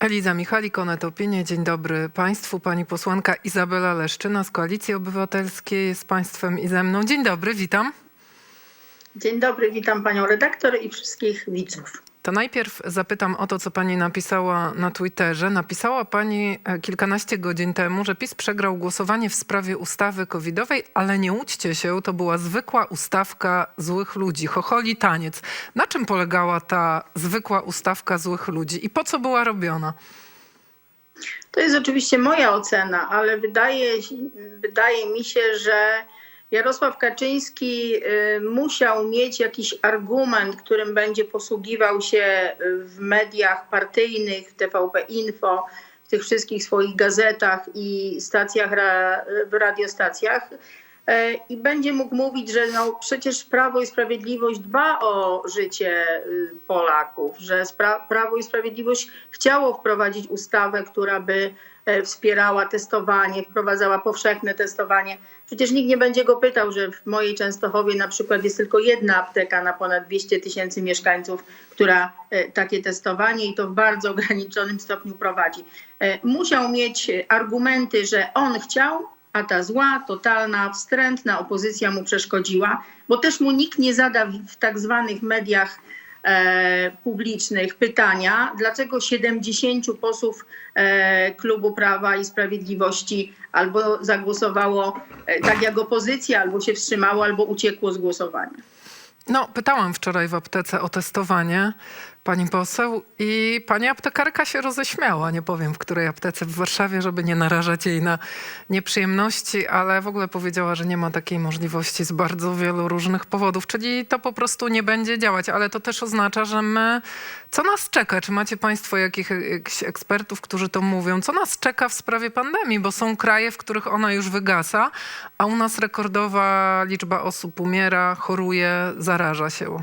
Eliza Michalik, Onet Opinie. Dzień dobry Państwu. Pani posłanka Izabela Leszczyna z Koalicji Obywatelskiej jest Państwem i ze mną. Dzień dobry, witam. Dzień dobry, witam panią redaktor i wszystkich widzów. To najpierw zapytam o to, co pani napisała na Twitterze. Napisała pani e, kilkanaście godzin temu, że PiS przegrał głosowanie w sprawie ustawy covidowej, ale nie łudźcie się, to była zwykła ustawka złych ludzi, chocholi taniec. Na czym polegała ta zwykła ustawka złych ludzi i po co była robiona? To jest oczywiście moja ocena, ale wydaje, wydaje mi się, że Jarosław Kaczyński y, musiał mieć jakiś argument, którym będzie posługiwał się w mediach partyjnych, w TVP Info, w tych wszystkich swoich gazetach i stacjach, w radiostacjach. E, I będzie mógł mówić, że no przecież Prawo i Sprawiedliwość dba o życie y, Polaków, że Prawo i Sprawiedliwość chciało wprowadzić ustawę, która by e, wspierała testowanie, wprowadzała powszechne testowanie. Przecież nikt nie będzie go pytał, że w mojej Częstochowie na przykład jest tylko jedna apteka na ponad 200 tysięcy mieszkańców, która e, takie testowanie i to w bardzo ograniczonym stopniu prowadzi. Musiał mieć argumenty, że on chciał, a ta zła, totalna, wstrętna opozycja mu przeszkodziła, bo też mu nikt nie zada w, tak zwanych mediach e, publicznych pytania, dlaczego 70 posłów e, Klubu Prawa i Sprawiedliwości albo zagłosowało e, tak jak opozycja, albo się wstrzymało, albo uciekło z głosowania. No, pytałam wczoraj w aptece o testowanie pani poseł i pani aptekarka się roześmiała. Nie powiem, w której aptece w Warszawie, żeby nie narażać jej na nieprzyjemności, ale w ogóle powiedziała, że nie ma takiej możliwości z bardzo wielu różnych powodów, czyli to po prostu nie będzie działać, ale to też oznacza, że my, co nas czeka? Czy macie państwo jakich, jakichś ekspertów, którzy to mówią? Co nas czeka w sprawie pandemii? Bo są kraje, w których ona już wygasa, a u nas rekordowa liczba osób umiera, choruje, zaraża się.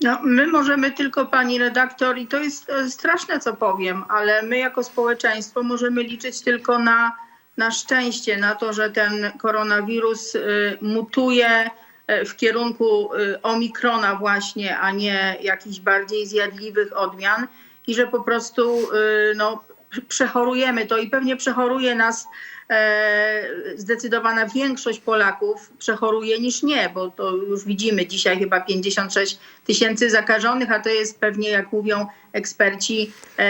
No, my możemy tylko, pani redaktor, i to jest e, straszne, co powiem, ale my jako społeczeństwo możemy liczyć tylko na, na szczęście, na to, że ten koronawirus y, mutuje e, w kierunku y, omikrona właśnie, a nie jakichś bardziej zjadliwych odmian i że po prostu y, no, przechorujemy to i pewnie przechoruje nas zdecydowana większość Polaków przechoruje niż nie, bo to już widzimy dzisiaj chyba 56 tysięcy zakażonych, a to jest pewnie, jak mówią eksperci, e,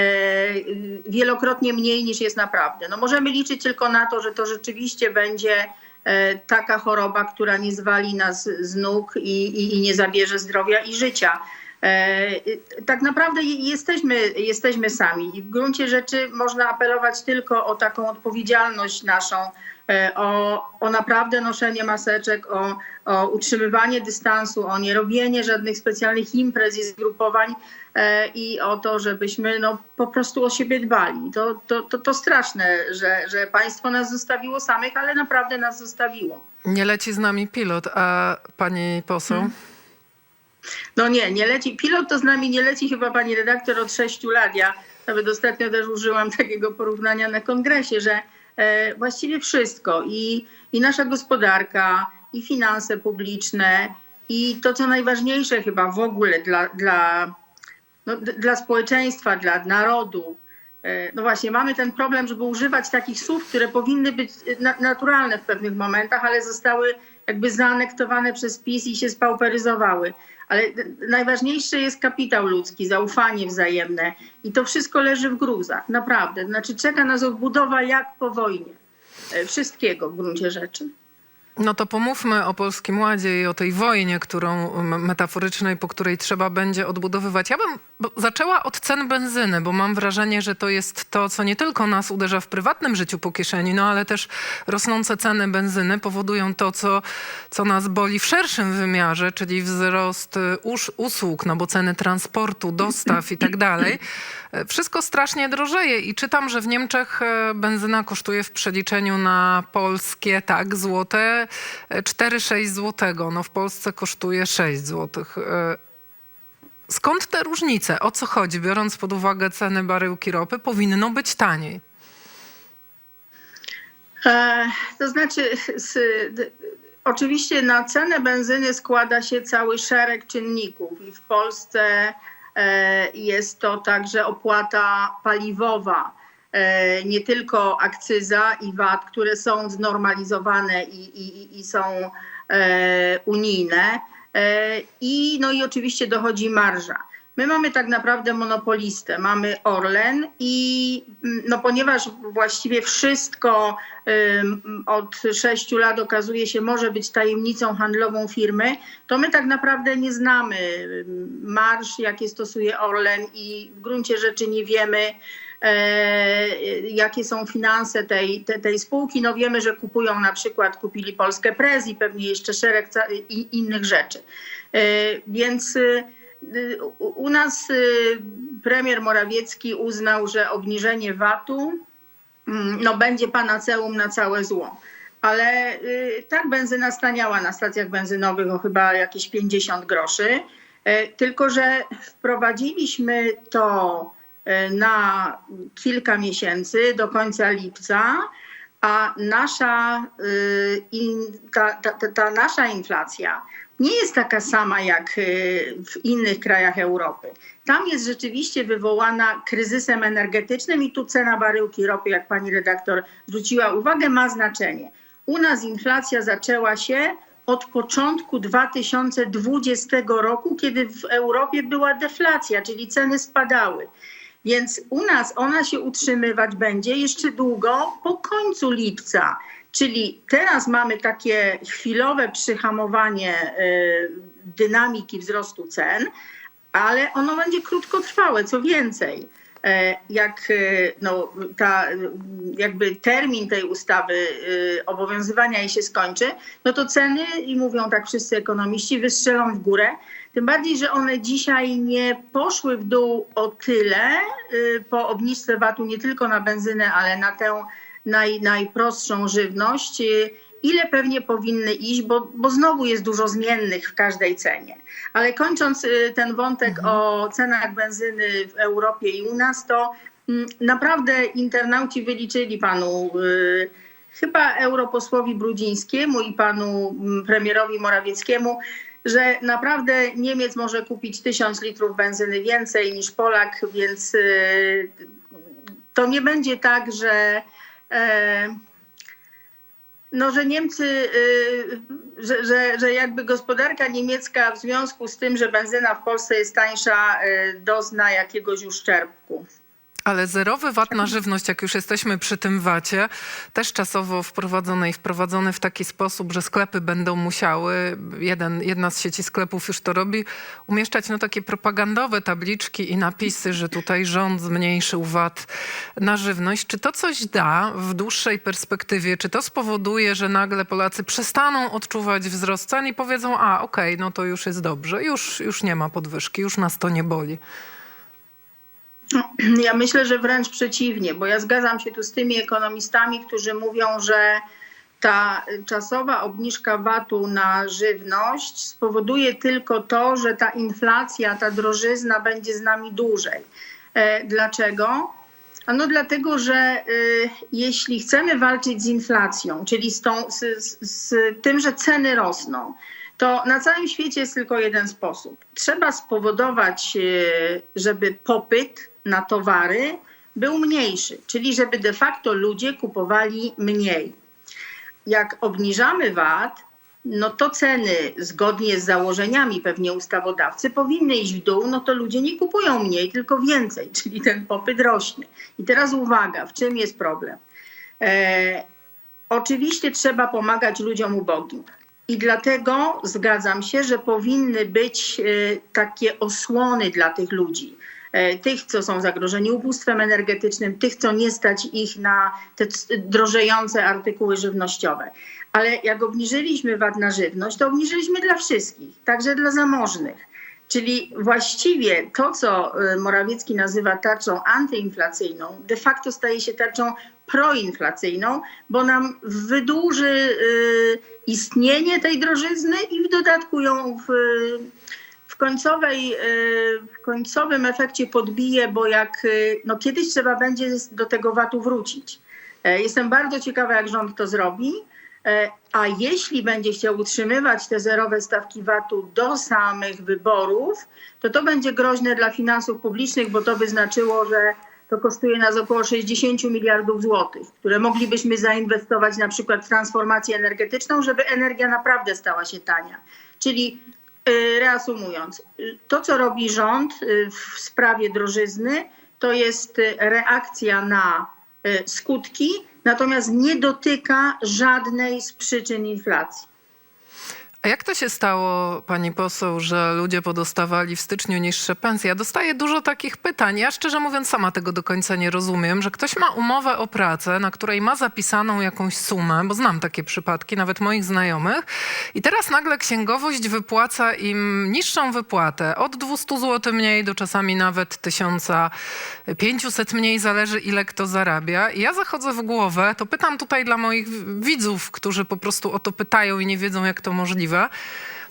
wielokrotnie mniej niż jest naprawdę. No możemy liczyć tylko na to, że to rzeczywiście będzie e, taka choroba, która nie zwali nas z nóg i, i, i nie zabierze zdrowia i życia. E, Tak naprawdę je- jesteśmy, jesteśmy sami i w gruncie rzeczy można apelować tylko o taką odpowiedzialność naszą, e, o, o naprawdę noszenie maseczek, o, o utrzymywanie dystansu, o nie robienie żadnych specjalnych imprez i zgrupowań e, i o to, żebyśmy no, po prostu o siebie dbali. To, to, to, to straszne, że, że państwo nas zostawiło samych, ale naprawdę nas zostawiło. Nie leci z nami pilot, a pani poseł? No nie, nie leci. Pilot to z nami nie leci chyba pani redaktor od sześciu lat. Ja nawet ostatnio też użyłam takiego porównania na kongresie, że e, właściwie wszystko i, i nasza gospodarka, i finanse publiczne, i to, co najważniejsze chyba w ogóle dla, dla, no, dla społeczeństwa, dla narodu. E, No właśnie, mamy ten problem, żeby używać takich słów, które powinny być e, na, naturalne w pewnych momentach, ale zostały jakby zaanektowane przez PiS i się spauperyzowały. Ale najważniejszy jest kapitał ludzki, zaufanie wzajemne i to wszystko leży w gruzach, naprawdę. Znaczy czeka nas odbudowa jak po wojnie. E, Wszystkiego w gruncie rzeczy. No to pomówmy o Polskim Ładzie i o tej wojnie, którą metaforycznej, po której trzeba będzie odbudowywać. Ja bym zaczęła od cen benzyny, bo mam wrażenie, że to jest to, co nie tylko nas uderza w prywatnym życiu po kieszeni, no ale też rosnące ceny benzyny powodują to, co, co nas boli w szerszym wymiarze, czyli wzrost y, us- usług, no bo ceny transportu, dostaw i tak dalej. E, Wszystko strasznie drożeje i czytam, że w Niemczech e, benzyna kosztuje w przeliczeniu na polskie, tak, złote, 4-6 złotego. No w Polsce kosztuje 6 złotych. E, Skąd te różnice? O co chodzi? Biorąc pod uwagę ceny baryłki ropy, powinno być taniej. E, to znaczy, z, Oczywiście na cenę benzyny składa się cały szereg czynników i w Polsce e, jest to także opłata paliwowa, nie tylko akcyza i VAT, które są znormalizowane i, i, i są e, unijne. E, I, no i oczywiście dochodzi marża. My mamy tak naprawdę monopolistę, mamy Orlen i mm, no ponieważ właściwie wszystko od sześciu lat okazuje się może być tajemnicą handlową firmy, to my tak naprawdę nie znamy marsz, jakie stosuje Orlen i w gruncie rzeczy nie wiemy, e, jakie są finanse tej, te, tej spółki. No wiemy, że kupują na przykład, kupili Polskę Prez i pewnie jeszcze szereg i, innych rzeczy. E, więc y, u, u nas y, premier Morawiecki uznał, że obniżenie VAT-u mm, no, będzie panaceum na całe zło. Ale y, tak benzyna staniała na stacjach benzynowych o chyba jakieś 50 groszy. Tylko, że wprowadziliśmy to na kilka miesięcy do końca lipca, a nasza, y, ta, ta, ta nasza inflacja nie jest taka sama jak y, w innych krajach Europy. Tam jest rzeczywiście wywołana kryzysem energetycznym i tu cena baryłki ropy, jak pani redaktor zwróciła uwagę, ma znaczenie. U nas inflacja zaczęła się od początku 2020 roku, kiedy w Europie była deflacja, czyli ceny spadały. Więc u nas ona się utrzymywać będzie jeszcze długo po końcu lipca. Czyli teraz mamy takie chwilowe przyhamowanie y, dynamiki wzrostu cen, ale ono będzie krótkotrwałe, co więcej. e, Jak y, no, ta, jakby termin tej ustawy y, obowiązywania jej się skończy, no to ceny, i mówią tak wszyscy ekonomiści, wystrzelą w górę. Tym bardziej, że one dzisiaj nie poszły w dół o tyle y, po obniżce VAT-u nie tylko na benzynę, ale na tę naj, najprostszą żywność, y, ile pewnie powinny iść, bo, bo znowu jest dużo zmiennych w każdej cenie. Ale kończąc y, ten wątek o cenach benzyny w Europie i u nas, to mm, naprawdę internauci wyliczyli panu chyba europosłowi Brudzińskiemu i panu mm, premierowi Morawieckiemu, że naprawdę Niemiec może kupić tysiąc litrów benzyny więcej niż Polak, więc y, to nie będzie tak, że e, no, że Niemcy, y, że, że, że jakby gospodarka niemiecka w związku z tym, że benzyna w Polsce jest tańsza, y, dozna jakiegoś uszczerbku. Ale zerowy VAT na żywność, jak już jesteśmy przy tym VAT-ie, też czasowo wprowadzony i wprowadzony w taki sposób, że sklepy będą musiały, jeden, jedna z sieci sklepów już to robi, umieszczać no, takie propagandowe tabliczki i napisy, że tutaj rząd zmniejszył VAT na żywność. Czy to coś da w dłuższej perspektywie? Czy to spowoduje, że nagle Polacy przestaną odczuwać wzrost cen i powiedzą, a okej, no to już jest dobrze, już, już nie ma podwyżki, już nas to nie boli. Ja myślę, że wręcz przeciwnie, bo ja zgadzam się tu z tymi ekonomistami, którzy mówią, że ta czasowa obniżka VAT-u na żywność spowoduje tylko to, że ta inflacja, ta drożyzna będzie z nami dłużej. E, dlaczego? Ano dlatego, że y, jeśli chcemy walczyć z inflacją, czyli z, tą, z, z, z tym, że ceny rosną, to na całym świecie jest tylko jeden sposób. Trzeba spowodować, y, żeby popyt na towary był mniejszy, czyli żeby de facto ludzie kupowali mniej. Jak obniżamy VAT, no to ceny zgodnie z założeniami pewnie ustawodawcy powinny iść w dół, no to ludzie nie kupują mniej, tylko więcej, czyli ten popyt rośnie. I teraz uwaga, w czym jest problem? E, oczywiście trzeba pomagać ludziom ubogim. I dlatego zgadzam się, że powinny być e, takie osłony dla tych ludzi. E, Tych, co są zagrożeni ubóstwem energetycznym, tych, co nie stać ich na te drożejące artykuły żywnościowe. Ale jak obniżyliśmy VAT na żywność, to obniżyliśmy dla wszystkich, także dla zamożnych. Czyli właściwie to, co y, Morawiecki nazywa tarczą antyinflacyjną, de facto staje się tarczą proinflacyjną, bo nam wydłuży y, istnienie tej drożyzny i w dodatku ją w, w, końcowej, y, w końcowym efekcie podbije, bo jak no kiedyś trzeba będzie do tego VAT-u wrócić. E, Jestem bardzo ciekawa, jak rząd to zrobi. E, A jeśli będzie chciał utrzymywać te zerowe stawki VAT-u do samych wyborów, to to będzie groźne dla finansów publicznych, bo to by znaczyło, że to kosztuje nas około 60 miliardów złotych, które moglibyśmy zainwestować na przykład w transformację energetyczną, żeby energia naprawdę stała się tania. Czyli y, reasumując, to co robi rząd y, w sprawie drożyzny, to jest reakcja na skutki, natomiast nie dotyka żadnej z przyczyn inflacji. A jak to się stało, pani poseł, że ludzie podostawali w styczniu niższe pensje? Ja dostaję dużo takich pytań. Ja szczerze mówiąc sama tego do końca nie rozumiem, że ktoś ma umowę o pracę, na której ma zapisaną jakąś sumę, bo znam takie przypadki, nawet moich znajomych, i teraz nagle księgowość wypłaca im niższą wypłatę, od 200 zł mniej do czasami nawet 1500 mniej, zależy ile kto zarabia. I ja zachodzę w głowę, to pytam tutaj dla moich widzów, którzy po prostu o to pytają i nie wiedzą, jak to możliwe.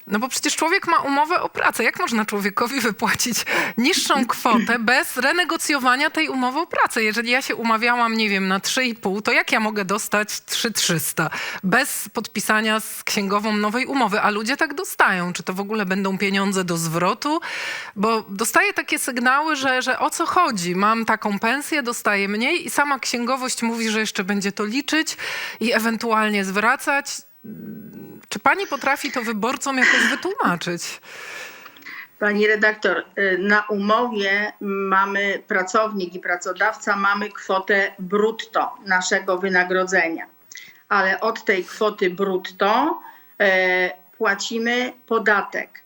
No bo przecież człowiek ma umowę o pracę. Jak można człowiekowi wypłacić niższą kwotę bez renegocjowania tej umowy o pracę? Jeżeli ja się umawiałam, nie wiem, na 3,5, to jak ja mogę dostać 3,300 bez podpisania z księgową nowej umowy? A ludzie tak dostają. Czy to w ogóle będą pieniądze do zwrotu? Bo dostaję takie sygnały, że, że o co chodzi? Mam taką pensję, dostaję mniej i sama księgowość mówi, że jeszcze będzie to liczyć i ewentualnie zwracać. Czy pani potrafi to wyborcom jakoś wytłumaczyć? Pani redaktor, y, na umowie mamy pracownik i pracodawca, mamy kwotę brutto naszego wynagrodzenia, ale od tej kwoty brutto e, płacimy podatek.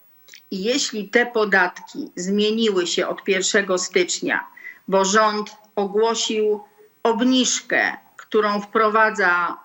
I jeśli te podatki zmieniły się od 1 stycznia, bo rząd ogłosił obniżkę, którą wprowadza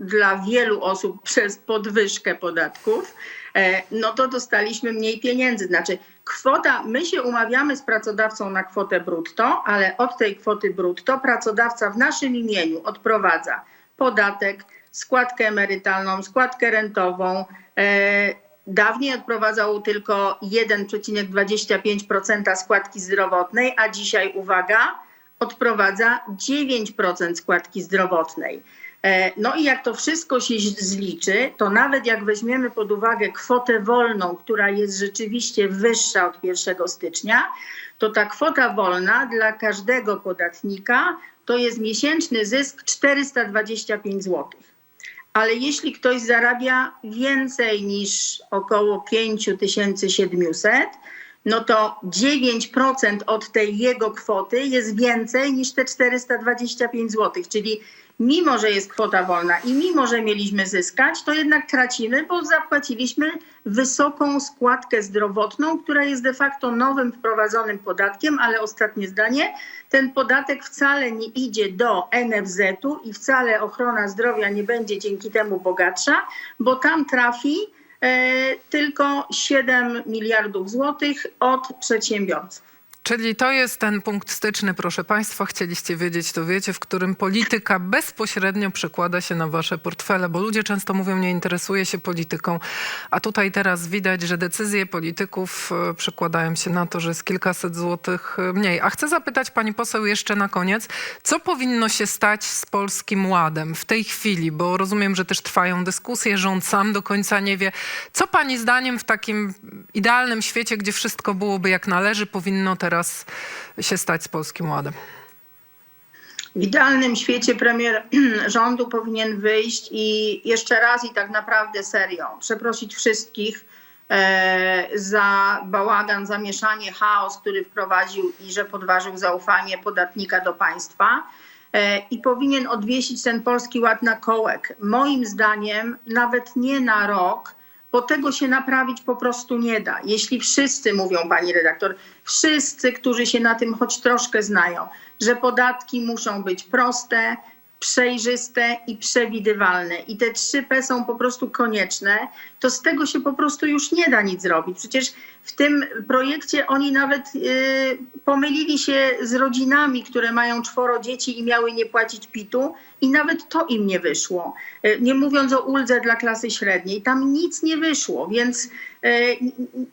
dla wielu osób przez podwyżkę podatków, e, no to dostaliśmy mniej pieniędzy. Znaczy kwota, my się umawiamy z pracodawcą na kwotę brutto, ale od tej kwoty brutto pracodawca w naszym imieniu odprowadza podatek, składkę emerytalną, składkę rentową. e, Dawniej odprowadzał tylko 1,25% składki zdrowotnej, a dzisiaj, uwaga, odprowadza 9% składki zdrowotnej. E, No i jak to wszystko się zliczy, to nawet jak weźmiemy pod uwagę kwotę wolną, która jest rzeczywiście wyższa od 1 stycznia, to ta kwota wolna dla każdego podatnika to jest miesięczny zysk 425 zł. Ale jeśli ktoś zarabia więcej niż około 5700, no to 9% od tej jego kwoty jest więcej niż te 425 zł. Czyli mimo, że jest kwota wolna i mimo, że mieliśmy zyskać, to jednak tracimy, bo zapłaciliśmy wysoką składkę zdrowotną, która jest de facto nowym wprowadzonym podatkiem, ale ostatnie zdanie, ten podatek wcale nie idzie do NFZ-u i wcale ochrona zdrowia nie będzie dzięki temu bogatsza, bo tam trafi e, tylko 7 miliardów złotych od przedsiębiorców. Czyli to jest ten punkt styczny, proszę Państwa, chcieliście wiedzieć, to wiecie, w którym polityka bezpośrednio przekłada się na Wasze portfele, bo ludzie często mówią, nie interesuje się polityką, a tutaj teraz widać, że decyzje polityków e, przekładają się na to, że jest kilkaset złotych e, mniej. A chcę zapytać Pani poseł jeszcze na koniec, co powinno się stać z Polskim Ładem w tej chwili, bo rozumiem, że też trwają dyskusje, rząd sam do końca nie wie. Co Pani zdaniem w takim idealnym świecie, gdzie wszystko byłoby jak należy, powinno teraz się stać z Polskim Ładem? W idealnym świecie premier rządu powinien wyjść i jeszcze raz i tak naprawdę serio przeprosić wszystkich e, za bałagan, zamieszanie, chaos, który wprowadził i że podważył zaufanie podatnika do państwa. E, I powinien odwiesić ten polski ład na kołek. Moim zdaniem nawet nie na rok, bo tego się naprawić po prostu nie da. Jeśli wszyscy mówią, pani redaktor, wszyscy, którzy się na tym choć troszkę znają, że podatki muszą być proste, przejrzyste i przewidywalne i te 3P są po prostu konieczne, to z tego się po prostu już nie da nic zrobić. Przecież w tym projekcie oni nawet yy, pomylili się z rodzinami, które mają czworo dzieci i miały nie płacić PIT-u i nawet to im nie wyszło. Yy, Nie mówiąc o uldze dla klasy średniej, tam nic nie wyszło, więc yy,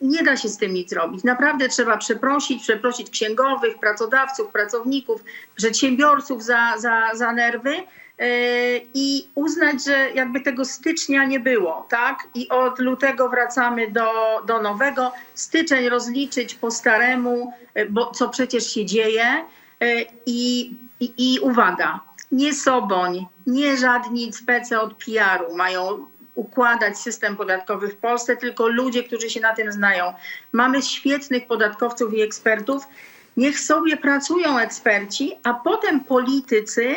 nie da się z tym nic robić. Naprawdę trzeba przeprosić, przeprosić księgowych, pracodawców, pracowników, przedsiębiorców za, za, za nerwy i uznać, że jakby tego stycznia nie było, tak? I od lutego wracamy do, do nowego. Styczeń rozliczyć po staremu, e, bo co przecież się dzieje. E, I, i, i uwaga, nie Soboń, nie żadni spece od PR-u mają układać system podatkowy w Polsce, tylko ludzie, którzy się na tym znają. Mamy świetnych podatkowców i ekspertów. Niech sobie pracują eksperci, a potem politycy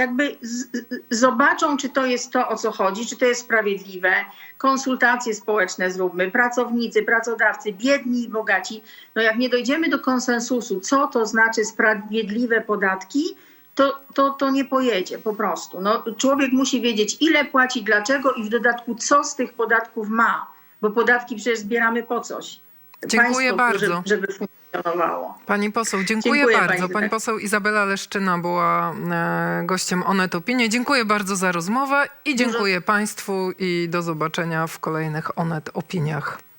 jakby z, zobaczą, czy to jest to, o co chodzi, czy to jest sprawiedliwe. Konsultacje społeczne zróbmy, pracownicy, pracodawcy, biedni i bogaci. No jak nie dojdziemy do konsensusu, co to znaczy sprawiedliwe podatki, to, to, to nie pojedzie po prostu. No, człowiek musi wiedzieć, ile płaci, dlaczego i w dodatku, co z tych podatków ma, bo podatki przecież zbieramy po coś. Dziękuję bardzo. Żeby, żeby funkcjonowało. Pani poseł, dziękuję, Dziękuję, bardzo. pani Pani poseł Izabela Leszczyna była e, gościem Onet Opinie. Dziękuję bardzo za rozmowę i dziękuję Państwu i do zobaczenia w kolejnych Onet Opiniach.